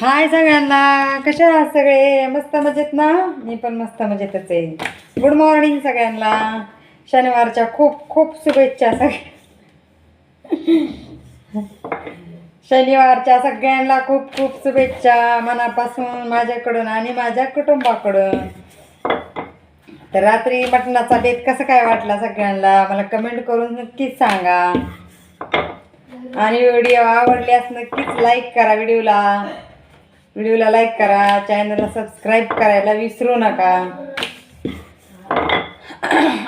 हाय सगळ्यांना कशा आहात सगळे? मस्त मजेत ना? मी पण मस्त मजेतच आहे. गुड मॉर्निंग सगळ्यांना. शनिवारच्या खूप खूप शुभेच्छा सगळ्या. शनिवारच्या सगळ्यांना खूप खूप शुभेच्छा मनापासून माझ्याकडून आणि माझ्या कुटुंबाकडून. तर रात्री मटणाचा बेत कसं काय वाटला सगळ्यांना? मला कमेंट करून नक्कीच सांगा. आणि व्हिडिओ आवडल्यास नक्कीच लाईक करा व्हिडिओला. व्हिडिओला लाईक करा चॅनलला सबस्क्राईब करायला विसरू नका.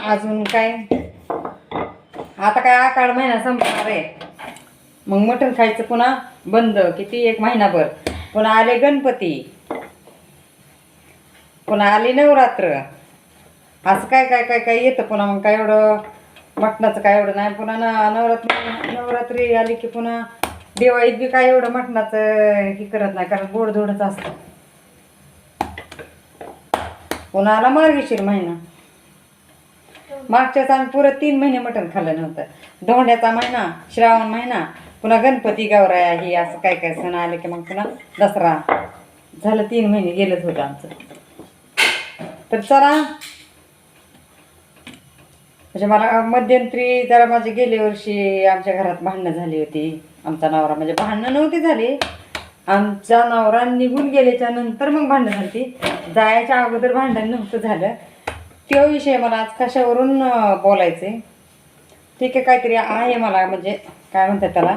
अजून काय? आता काय आकाळ महिना संपणार आहे. मग मटण खायचं पुन्हा बंद किती एक महिनाभर. पुन्हा आले गणपती. पुन्हा आली नवरात्र. असं काय काय काय काय येतं पुन्हा मग काय एवढं? मटणाचं काय एवढं नाही. पुन्हा न नवरात्री नवरात्री आली की पुन्हा दिवाळीत बी काय एवढं मटणाचं हे करत नाही कारण गोडधोडच असतं. पुन्हा आला मार्गशीर महिना. मागच्याच आम्ही पुरं तीन महिने मटण खाल्लं नव्हतं. धोंड्याचा महिना श्रावण महिना पुन्हा गणपती गौराया ही असं काय काय सण आले की मग पुन्हा दसरा. झालं तीन महिने गेलंच होतं आमचं. तर चला. म्हणजे मला मध्यंतरी जरा माझे गेल्या वर्षी आमच्या घरात भांडणं झाली होती. आमचा नवरा म्हणजे भांडणं नव्हती झाली. आमचा नवरा निघून गेल्याच्यानंतर मग भांडणं झाली. जायच्या अगोदर भांडण नव्हतं झालं. तो विषय मला आज कशावरून बोलायचं बोलायचे? ठीक आहे काहीतरी आहे मला म्हणजे काय म्हणतात त्याला?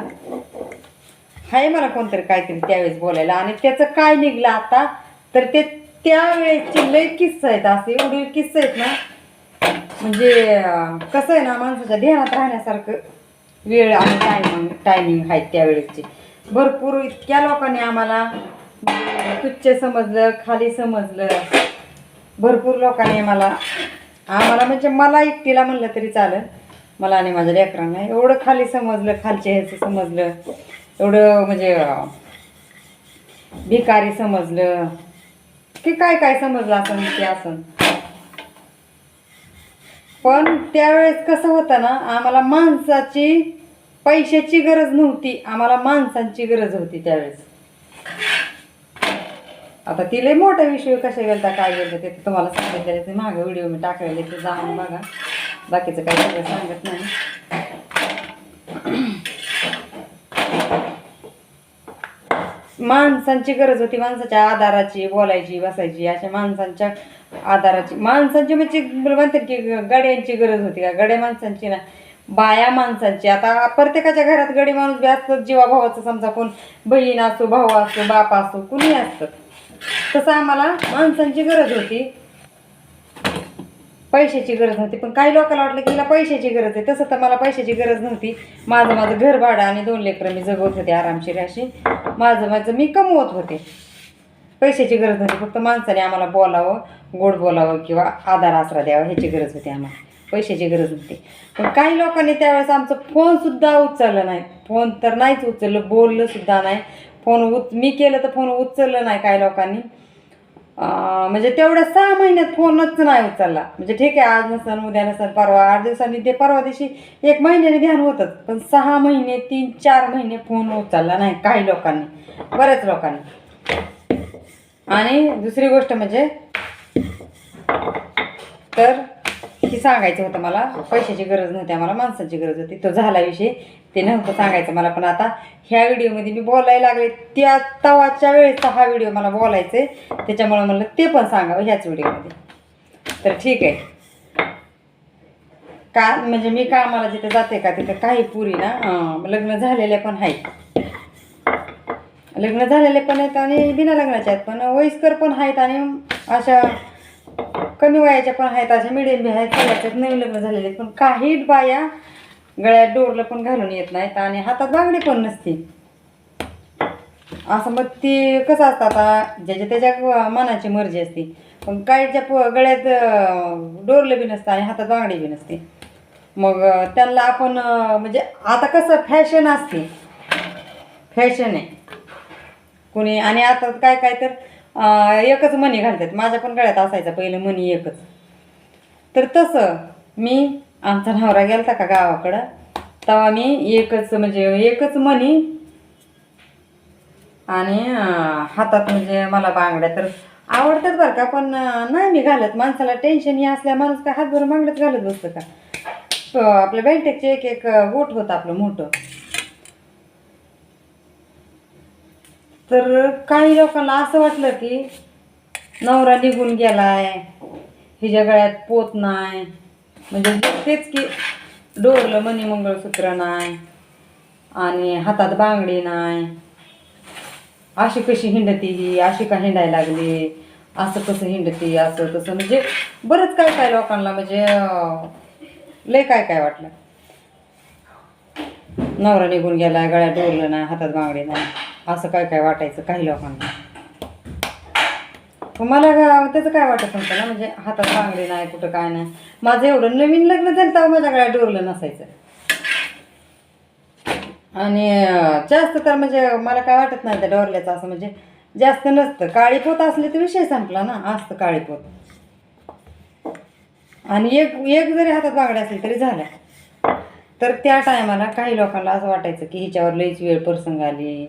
आहे मला कोणतरी काहीतरी त्यावेळेस बोलायला. आणि त्याचं काय निघलं आता? तर ते त्यावेळेसची लय किस्सा आहेत असे एवढे किस्से आहेत ना. म्हणजे कसं आहे ना माणसाच्या ध्यानात राहण्यासारखं. वेळ आणि टायमिंग टायमिंग आहेत त्यावेळेची भरपूर इतक्या लोकांनी आम्हाला तुच्छ समजलं खाली समजलं. भरपूर लोकांनी मला आम्हाला म्हणजे मला एकटीला म्हणलं तरी चालेल. मला आणि माझ्या लेकरांना एवढं खाली समजलं खालचे ह्याचं समजलं. एवढं म्हणजे भिकारी समजलं. की काय काय समजलं असं ते असं. पण त्यावेळेस कसं होतं ना आम्हाला माणसाची पैशाची गरज नव्हती आम्हाला माणसांची गरज होती त्यावेळेस. आता तिला मोठा विषय कशा गेलता काय गेलं ते तुम्हाला सांगितलेलं ते मागे व्हिडिओ मी टाकलेले ते जाऊन बघा. बाकीचं काही सगळं सांगत नाही. माणसांची गरज होती माणसाच्या आधाराची बोलायची बसायची अशा माणसांच्या आधाराची. माणसांची म्हणजे म्हणतात की गड्यांची गरज होती का? गड्या माणसांची ना. बाया माणसांची. आता प्रत्येकाच्या घरात गडी माणूस बी असतात. जीवाभावाचं समजा कोण बहीण असो भाऊ असो बाप असो कुणी असतं. तसं आम्हाला माणसांची गरज होती. पैशाची गरज नव्हती. पण काही लोकांना वाटलं की तिला पैशाची गरज आहे. तसं तर मला पैशाची गरज नव्हती. माझं माझं घर भाडं आणि दोन लेकरं मी जगवत होते आरामशीर अशी. माझं माझं मी कमवत होते. पैशाची गरज नव्हती. फक्त माणसाने आम्हाला बोलावं गोड बोलावं किंवा आधार आसरा द्यावा ह्याची गरज होती आम्हाला. पैशाची गरज नव्हती पण काही लोकांनी त्यावेळेस आमचं फोनसुद्धा उचललं नाही. फोन तर नाहीच उचललं बोललंसुद्धा नाही. फोन उच मी केलं तर फोन उचललं नाही काही लोकांनी. म्हणजे तेवढ्या सहा महिन्यात फोनच नाही उचलला. म्हणजे ठीक आहे आज नसन उद्या नसन परवा आठ दिवसांनी ते परवा दिवशी एक महिन्याने ध्यान होतंच. पण सहा महिने तीन चार महिने फोन उचलला नाही काही लोकांनी. बऱ्याच लोकांनी. आणि दुसरी गोष्ट म्हणजे तर की सांगायचं होतं मला पैशाची गरज नव्हती आम्हाला माणसाची गरज होती. तो झाला विषय ते नव्हतं सांगायचं मला पण आता ह्या व्हिडिओमध्ये मी बोलायला लागले. त्या तवाच्या वेळेसचा हा व्हिडिओ मला बोलायचा आहे त्याच्यामुळे म्हणलं ते पण सांगावं ह्याच व्हिडिओमध्ये. तर ठीक आहे. का म्हणजे मी कामाला जिथे जाते का तिथं काही पुरी ना लग्न झालेल्या पण आहेत. लग्न झालेले पण आहेत आणि बिना लग्नाच्या आहेत पण वयस्कर पण आहेत आणि अशा कमी वयाच्या पण आहेत अशा मिडियम बी आहेत सगळ्याच्यात नवीन लग्न झालेले आहेत. पण काही बाया गळ्यात डोरलं पण घालून येत नाहीत आणि हातात बांगडी पण नसते असं मग ती कसं असतं आता ज्याच्या त्याच्या मनाची मर्जी असते. पण काहीच्या प गळ्यात डोरलं बी नसतं आणि हातात बांगडी बी नसते. मग त्यांना आपण म्हणजे आता कसं फॅशन असते. फॅशन आहे. कुणी आणि आता काय काय तर एकच मणी घालतात. माझ्या पण गळ्यात असायचा पहिलं मणी एकच. तर तसं मी आमचा नवरा गेलता का गावाकडं तेव्हा मी एकच म्हणजे एकच मणी आणि हातात म्हणजे मला बांगड्या तर आवडतात बरं का पण नाही मी घालत. माणसाला टेन्शन हे असल्या माणूस काय हातभर बांगड्यात घालत बसतं का? आपल्या बेल्टेकचे एक एक अं, गोट होतं आपलं मोठं. तर काही लोकांना असं वाटलं की नवरा निघून गेलाय हिच्या गळ्यात पोत नाही. म्हणजे तेच की डोरलं मनी मंगळसूत्र नाही आणि हातात बांगडी नाही. अशी कशी हिंडती ही? अशी का हिंडायला लागली? असं कसं हिंडती? असं तसं. म्हणजे बरंच काय काय लोकांना म्हणजे लय काय काय वाटलं. नवरा निघून गेला गळ्यात डोरलं नाही हातात बांगडी नाही. असं काय काय वाटायचं काही लोकांना. मला त्याचं काय वाटत नव्हतं ना म्हणजे हातात चांगले नाही कुठं काय नाही. माझं एवढं नवीन लग्न झालं तर माझ्याकडे डोरलं नसायचं. आणि जास्त तर म्हणजे मला काय वाटत नाही त्या डोरल्याचं असं म्हणजे जास्त नसतं. काळी पोत असली तर विषय संपला ना असतं काळी पोत आणि एक एक जरी हातात बांगड्या असली तरी झाल्या तर त्या टायमाला काही लोकांना असं वाटायचं की हिच्यावर लईच वेळ प्रसंग आली.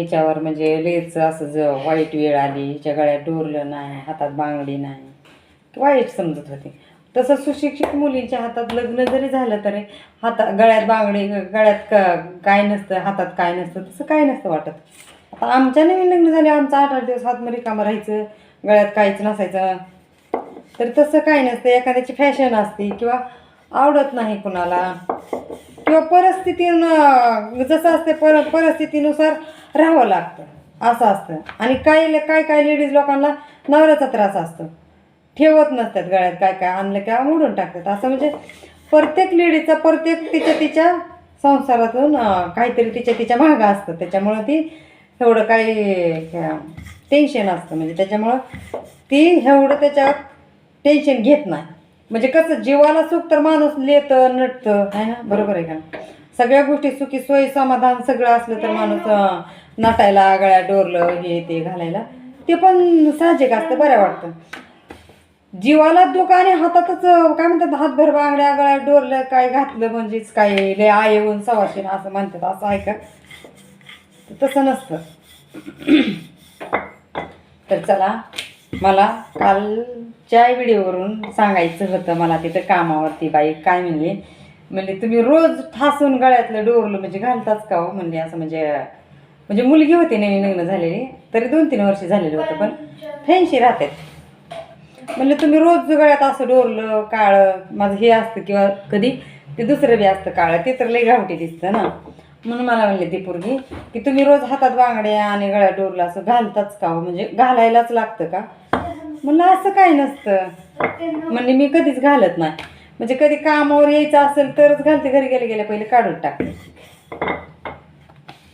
हिच्यावर म्हणजे लेच असं ज वाईट वेळ आली हिच्या गळ्यात डोरलं नाही हातात बांगडी नाही. वाईट समजत होती. तसं सुशिक्षित मुलींच्या हातात लग्न जरी झालं तरी हातात गळ्यात बांगडी गळ्यात क काय नसतं हातात काय नसतं तसं काय नसतं वाटत. आता आमच्या नवीन लग्न झाले आमचं आठ आठ दिवस हात कामं राहायचं गळ्यात काहीच नसायचं. तर तसं काय नसतं एखाद्याची फॅशन असते किंवा आवडत नाही कुणाला. किंवा परिस्थितीनं जसं असते पर परिस्थितीनुसार राहावं लागतं. असं असतं. आणि काही काय काय लेडीज लोकांना नवऱ्याचा त्रास असतो. ठेवत नसतात गळ्यात काय काय आणलं किंवा मोडून टाकतात. असं म्हणजे प्रत्येक लेडीचा प्रत्येक तिच्या तिच्या संसारातून काहीतरी तिच्या तिच्या मागं असतं. त्याच्यामुळं ती एवढं काही टेन्शन असतं. म्हणजे त्याच्यामुळं ती एवढं त्याच्यात टेन्शन घेत नाही. म्हणजे कसं जीवाला सुख तर माणूस लेतं नटतं. आहे ना? बरोबर आहे का? सगळ्या गोष्टी सुखी सोयी समाधान सगळं असलं तर माणूस नटायला गळ्यात डोरलं हे ते घालायला. ते पण साहजिक असतं बरं वाटतं. जीवाला दुःख आणि हातातच काय म्हणतात हातभर बांगड्या गळ्यात डोरलं काय घातलं म्हणजेच काय लय आय येऊन सवाशीन असं म्हणतात असं आहे का? तसं नसतं. तर चला मला कालच्या व्हिडिओवरून सांगायचं होतं मला तिथं कामावरती बाई काय म्हणली म्हणले तुम्ही रोज ठासून गळ्यातलं डोरलं म्हणजे घालताच का हो? म्हणले असं म्हणजे म्हणजे मुलगी होती नवीन लग्न झालेली तरी दोन तीन वर्ष झालेलं होतं पण फॅन्शी राहतात. म्हणलं तुम्ही रोज गळ्यात असं डोरलं काळं माझं हे असतं किंवा कधी ते दुसरं बी असतं काळं ते तर लई गावठी दिसतं ना. म्हणून मला म्हणले ती पोरगी की तुम्ही रोज हातात बांगड्या आणि गळ्यात डोरलं असं घालताच का हो? म्हणजे घालायलाच लागतं का? म्हणलं असं काय नसतं. म्हणजे मी कधीच घालत नाही. म्हणजे कधी कामावर यायचं असेल तरच घालते घरी गेले गेले पहिले काढून टाकते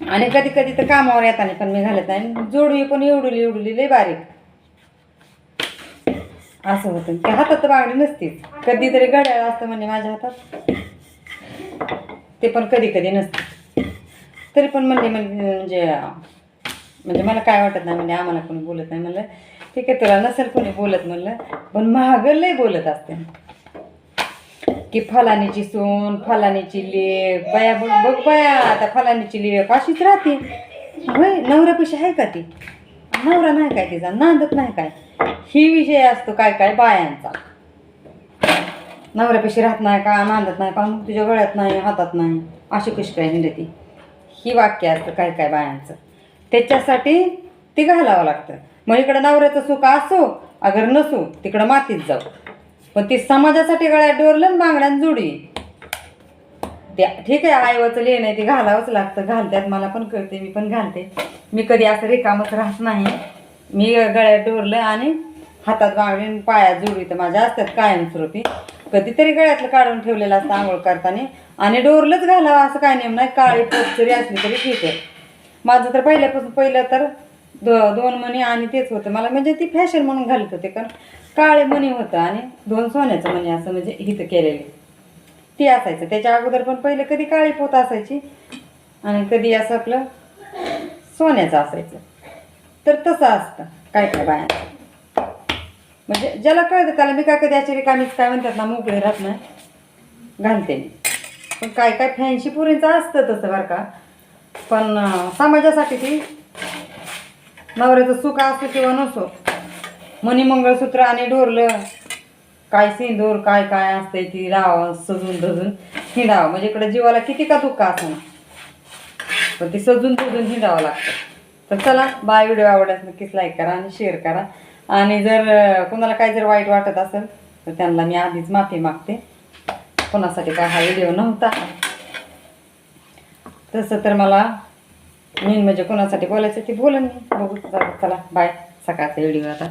आणि कधी कधी तर कामावर येताना पण मी घालत नाही. जोडवी पण एवढुली एवढुली लई बारीक. असं होतं. त्या हातात तर बांगडी नसतीच. कधीतरी घड्याळ असतं म्हणजे माझ्या हातात. ते पण कधी कधी नसते. तरी पण म्हणजे म्हणजे म्हणजे मला काय वाटत नाही म्हणजे आम्हाला कोणी बोलत नाही म्हणलं. ठीक आहे तुला नसेल कोणी बोलत म्हणलं. पण महाग लय बोलत असते. की फलानीची सून फलानीची लेख बया बघ बघ बया आता फलानीची लेख अशीच राहते. होय नवऱ्यापेक्षा आहे का ती? नवरा नाही काय तिचा? नांदत नाही काय? ही विषय असतो काय काय बायांचा. नवऱ्यापाशी राहत नाही का नांदत नाही का मग तुझ्या गळ्यात नाही हातात नाही अशी कशी काय हिंडती ही वाक्य असतं काय काय बायांचं. त्याच्यासाठी ती घालावं लागतं. मग इकडं नवऱ्याचं सुख असो अगर नसो तिकडं मातीत जाऊ. पण ती समाजासाठी गळ्यात डोरलं आणि बांगड्यात जुडी. त्या ठीक आहे आईवाचं लेणं आहे ते घालावंच लागतं. घालतात मला पण कळते मी पण घालते. मी कधी असं रिकामच राहत नाही. मी गळ्यात डोरलं आणि हातात बांगडी आणि पायात जुडी तर माझ्या असतात कायमस्वरूपी. कधीतरी गळ्यातलं काढून ठेवलेलं असतं आंघोळ करताना. आणि डोरलंच घालावं असं काय नेम नाही. काळी पोत जरी असली तरी ठीक आहे. माझं तर पहिल्यापासून पहिलं तर दो दोन मणी आणि तेच होतं. मला म्हणजे ती फॅशन म्हणून घालत होते कारण काळे मणी होतं आणि दोन सोन्याचं मणी असं म्हणजे हिथं केलेले. ती असायचं. त्याच्या अगोदर पण पहिले कधी काळी पोत असायची आणि कधी असं आपलं सोन्याचं असायचं. तर तसं असतं काय काय बायांचं म्हणजे ज्याला कळतं त्याला मी काय कधी अशी रिकामीच काय म्हणतात ना मोकळे राहत नाही. घालते मी. पण काय काय फॅन्सी पुरींचं असतं तसं बरं का. पण समाजासाठी ती नवऱ्याचं सुख असो किंवा नसो मनी मंगळसूत्र आणि ढोरलं काय सिंदूर काय काय असतंय ती राव सजून धजून हिंडावं. म्हणजे इकडे जीवाला किती का दुःख असं पण ती सजून धजून हिंडावं लागतं. तर चला बाय व्हिडिओ आवडल्यास नक्कीच लाईक करा आणि शेअर करा. आणि जर कोणाला काही जर वाईट वाटत असेल तर त्यांना मी आधीच माफी मागते. कोणासाठी काय हा व्हिडिओ नव्हता. तसं तर मला मेन म्हणजे कोणासाठी बोलायचं ते बोलन मी बघू. चला बाय सकाळचा व्हिडिओ आता.